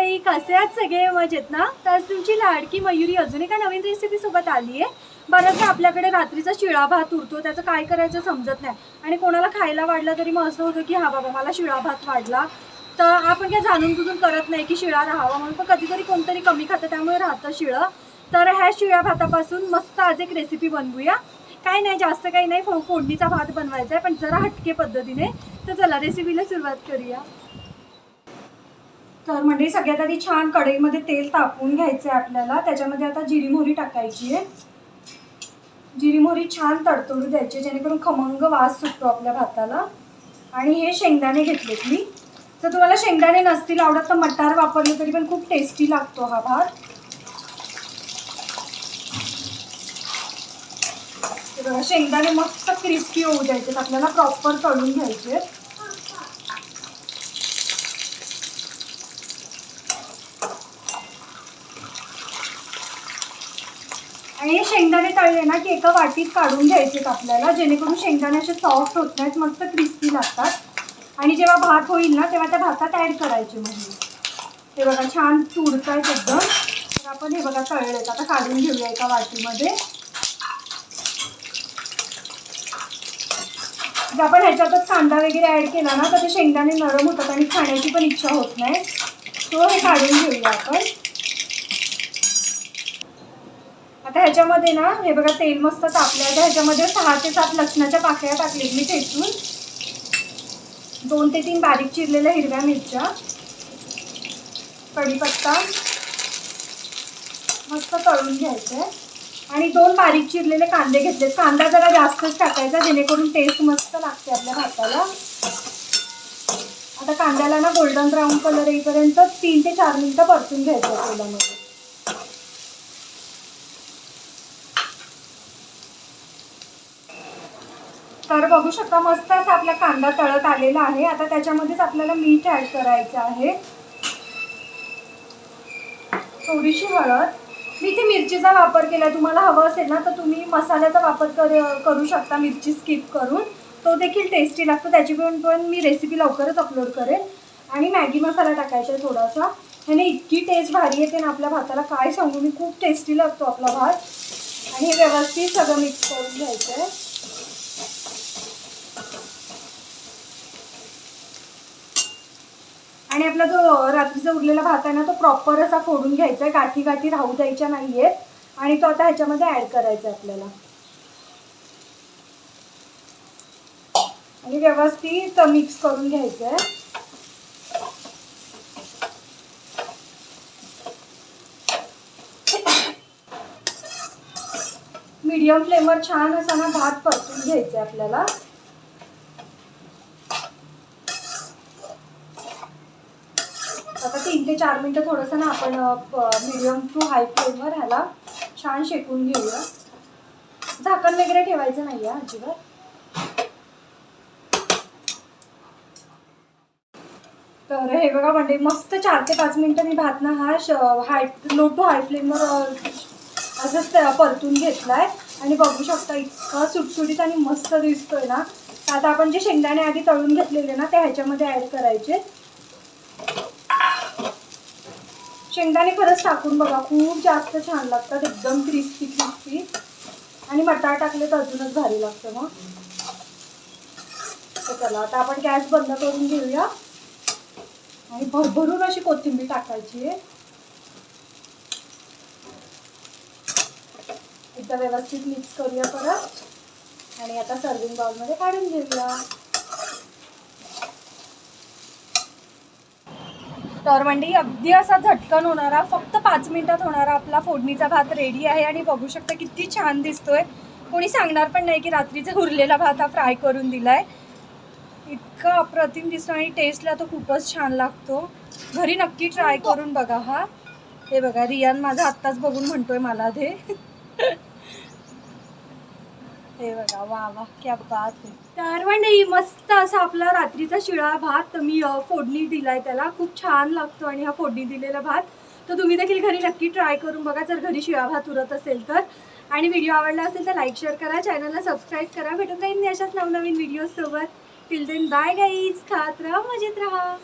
कसे आहात सगळे मजेत ना? तर तुमची लाडकी मयुरी अजून एका नवीन रेसिपी सोबत आली आहे. बऱ्याचदा आपल्याकडे रात्रीचा शिळा भात उरतो त्याचं काय करायचं समजत नाही. आणि कोणाला खायला वाढला तरी मग असं होतं की हा बाबा मला शिळा भात वाढला. तर आपण काय जाणून बुजून करत नाही की शिळा राहावा म्हणून पण कधीतरी कोणतरी कमी खातं त्यामुळे राहतं शिळं. तर ह्या शिळ्या भातापासून मस्त आज एक रेसिपी बनवूया. काय नाही जास्त काही नाही फो फोडणीचा भात बनवायचा आहे पण जरा हटके पद्धतीने. तर चला रेसिपीला सुरुवात करूया. तर म्हणजे सगळ्यात आधी छान कढईमध्ये तेल तापवून घ्यायचं आहे आपल्याला. त्याच्यामध्ये आता जिरी मोहरी टाकायची आहे जिरी मोहरी छान तडतडू द्यायची जेणेकरून खमंग वास सुटतो आपल्या भाताला. आणि हे शेंगदाणे घेतलेत मी. जर तुम्हाला शेंगदाणे नसतील आवडत तर मटार वापरले तरी पण खूप टेस्टी लागतो हा भात. बघा शेंगदाणे मस्त क्रिस्पी होऊ द्यायचे आपल्याला प्रॉपर तळून घ्यायचे हे शेंगदाणे तळले ना की एका वाटीत काढून घ्यायचेत आपल्याला जेणेकरून शेंगदाणे असे सॉफ्ट होत नाहीत मस्त क्रिस्पी लागतात. आणि जेव्हा भात होईल ना तेव्हा त्या भातात ॲड करायचे म्हणजे. ते बघा छान तुडतायत एकदम. तर आपण हे बघा तळलेत. आता काढून घेऊया एका वाटीमध्ये. जर आपण ह्याच्यातच कांदा वगैरे ॲड केला ना तर ते शेंगदाणे नरम होतात आणि खाण्याची पण इच्छा होत नाही. तो हे काढून घेऊया आपण. आता ह्याच्यामध्ये ना हे बघा तेल मस्त तापलं आहे ह्याच्यामध्ये सहा ते सात लसणाच्या पाकळ्या टाकले मी ठेचून. दोन ते तीन बारीक चिरलेल्या हिरव्या मिरच्या. कढीपत्ता. मस्त तळून आहे आणि दोन बारीक चिरलेले कांदे घेतले कांदा जरा जास्तच टाकायचा जेणेकरून टेस्ट मस्त लागते आपल्या भाताला. आता कांद्याला ना गोल्डन ब्राऊन कलर येईपर्यंत तीन ते चार मिनिटं परतून घ्यायचं तेलामध्ये तर बघू शकता मस्त असा आपला कांदा तळत आलेला आहे. आता त्याच्यामध्येच आपल्याला मीठ ॲड करायचं आहे. थोडीशी हळद. मी इथे मिरचीचा वापर केला तुम्हाला हवं असेल ना तर तुम्ही मसाल्याचा वापर कर करू शकता मिरची स्किप करून. तो देखील टेस्टी लागतो. त्याची पण पण मी रेसिपी लवकरच अपलोड करेन. आणि मॅगी मसाला टाकायचा आहे थोडासा. ह्याने इतकी टेस्ट भारी येते ना आपल्या भाताला. काय सांगू मी खूप टेस्टी लागतो आपला भात. आणि हे व्यवस्थित सगळं मिक्स करून घ्यायचं आहे आणि आपला जो रात्रीचा उरलेला भात आहे ना तो प्रॉपर असा फोडून घ्यायचा आहे गाठी गाठी राहू द्यायच्या नाही आहेत आणि तो आता ह्याच्यामध्ये ॲड करायचा आहे आपल्याला. आणि व्यवस्थित मिक्स करून घ्यायचं आहे मीडियम फ्लेमवर छान असा ना भात परतून घ्यायचा आहे आपल्याला आता तीन ते चार मिनटं थोडंसं ना आपण मीडियम टू हाय फ्लेमवर ह्याला छान शेकून घेऊया. झाकण वगैरे ठेवायचं नाही आहे अजिबात. तर हे बघा म्हणजे मस्त चार ते पाच मिनटं मी भात ना हा श हाय लो टू हाय फ्लेमवर असंच परतून घेतला आहे आणि बघू शकता इतका सुटसुटीत आणि मस्त दिसतोय ना. तर आता आपण जे शेंगदाणे आधी तळून घेतलेले ना ते ह्याच्यामध्ये ॲड करायचे. शेंगदाणे खरंच टाकून बघा खूप जास्त छान लागतात एकदम क्रिस्पी क्रिस्पी आणि मटार टाकले तर अजूनच भारी लागतं मग. तर चला आता आपण गॅस बंद करून घेऊया. आणि भरभरून अशी कोथिंबीर टाकायची आहे. एकदा व्यवस्थित मिक्स करूया परत. आणि आता सर्विंग बाउलमध्ये काढून घेऊया. तर म्हणजे अगदी असा झटकन होणारा फक्त पाच मिनिटात होणारा आपला फोडणीचा भात रेडी आहे आणि बघू शकता किती छान दिसतोय. कोणी सांगणार पण नाही की रात्रीचा उरलेला भात हा फ्राय करून दिलाय. इतका अप्रतिम दिसतो आणि टेस्टला तो खूपच छान लागतो. घरी नक्की ट्राय करून बघा हा. हे बघा रियान माझा आत्ताच बघून म्हणतोय मला ते. हे बघा वा वा क्या बात आहे तर मंडळी मस्त असा आपला रात्रीचा शिळा भात मी फोडणी दिलाय त्याला. खूप छान लागतो आणि हा फोडणी दिलेला भात. तर तुम्ही देखील घरी नक्की ट्राय करून बघा जर घरी शिळा भात उरत असेल तर. आणि व्हिडिओ आवडला असेल तर लाईक शेअर करा चॅनलला सबस्क्राईब करा. भेटून जाईल मी अशाच नवनवीन व्हिडिओसोबत टिल देन बाय गाईज खात राहा मजेत राहा.